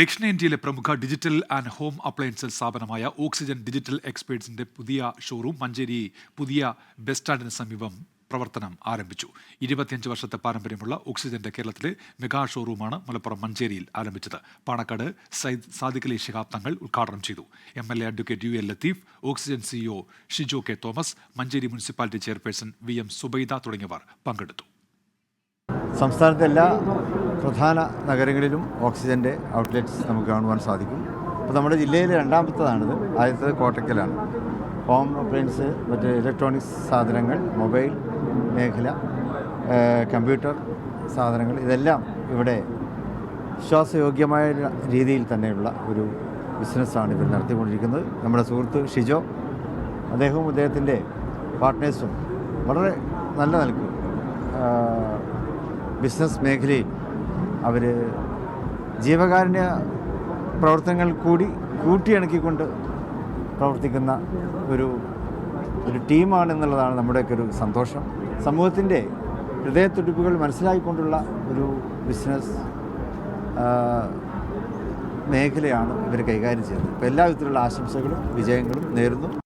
ദക്ഷിണേന്ത്യയിലെ പ്രമുഖ digital and home appliances സ്ഥാപനമായ ഓക്സിജൻ ഡിജിറ്റൽ എക്സ്പേർട്സിന്റെ പുതിയ ഷോറൂം മഞ്ചേരി പുതിയ ബസ് സ്റ്റാൻഡിന് സമീപം പ്രവർത്തനം ആരംഭിച്ചു. ഇരുപത്തിയഞ്ച് വർഷത്തെ പാരമ്പര്യമുള്ള ഓക്സിജന്റെ കേരളത്തിലെ മെഗാ ഷോറൂമാണ് മലപ്പുറം മഞ്ചേരിയിൽ ആരംഭിച്ചത്. പാണക്കാട് സയ്യിദ് സാദിഖലി ശിഹാബ് തങ്ങൾ ഉദ്ഘാടനം ചെയ്തു. M L A advocate U L Latheef Oxygen CEO Shijo K Thomas Manjeri municipality chairperson V M Subaida തുടങ്ങിയവർ പങ്കെടുത്തു. സംസ്ഥാനത്തെ എല്ലാ പ്രധാന നഗരങ്ങളിലും ഓക്സിജന്റെ ഔട്ട്ലെറ്റ്സ് നമുക്ക് കാണുവാൻ സാധിക്കും. അപ്പോൾ നമ്മുടെ ജില്ലയിലെ രണ്ടാമത്തതാണിത്. ആദ്യത്തേത് കോട്ടക്കലാണ്. ഹോം അപ്ലയൻസ് മറ്റ് ഇലക്ട്രോണിക്സ് സാധനങ്ങൾ മൊബൈൽ മേഖല കമ്പ്യൂട്ടർ സാധനങ്ങൾ ഇതെല്ലാം ഇവിടെ വിശ്വാസയോഗ്യമായ രീതിയിൽ തന്നെയുള്ള ഒരു ബിസിനസ്സാണ് ഇവർ നടത്തിക്കൊണ്ടിരിക്കുന്നത്. നമ്മുടെ സുഹൃത്ത് ഷിജോ അദ്ദേഹവും അദ്ദേഹത്തിന്റെ പാർട്ട്നേഴ്സും വളരെ നല്ല നിലയ്ക്ക് ബിസിനസ് മേഖലയിൽ അവർ ജീവകാരുണ്യ പ്രവർത്തനങ്ങൾ കൂടി കൂട്ടിയിണക്കിക്കൊണ്ട് പ്രവർത്തിക്കുന്ന ഒരു ഒരു ടീമാണ് എന്നുള്ളതാണ് നമ്മുടെയൊക്കെ ഒരു സന്തോഷം. സമൂഹത്തിന്റെ ഹൃദയത്തുടിപ്പുകൾ മനസ്സിലാക്കിക്കൊണ്ടുള്ള ഒരു ബിസിനസ് മേഖലയാണ് ഇവർ കൈകാര്യം ചെയ്യുന്നത്. അപ്പോൾ എല്ലാ വിധത്തിലുള്ള ആശംസകളും വിജയങ്ങളും നേരുന്നു.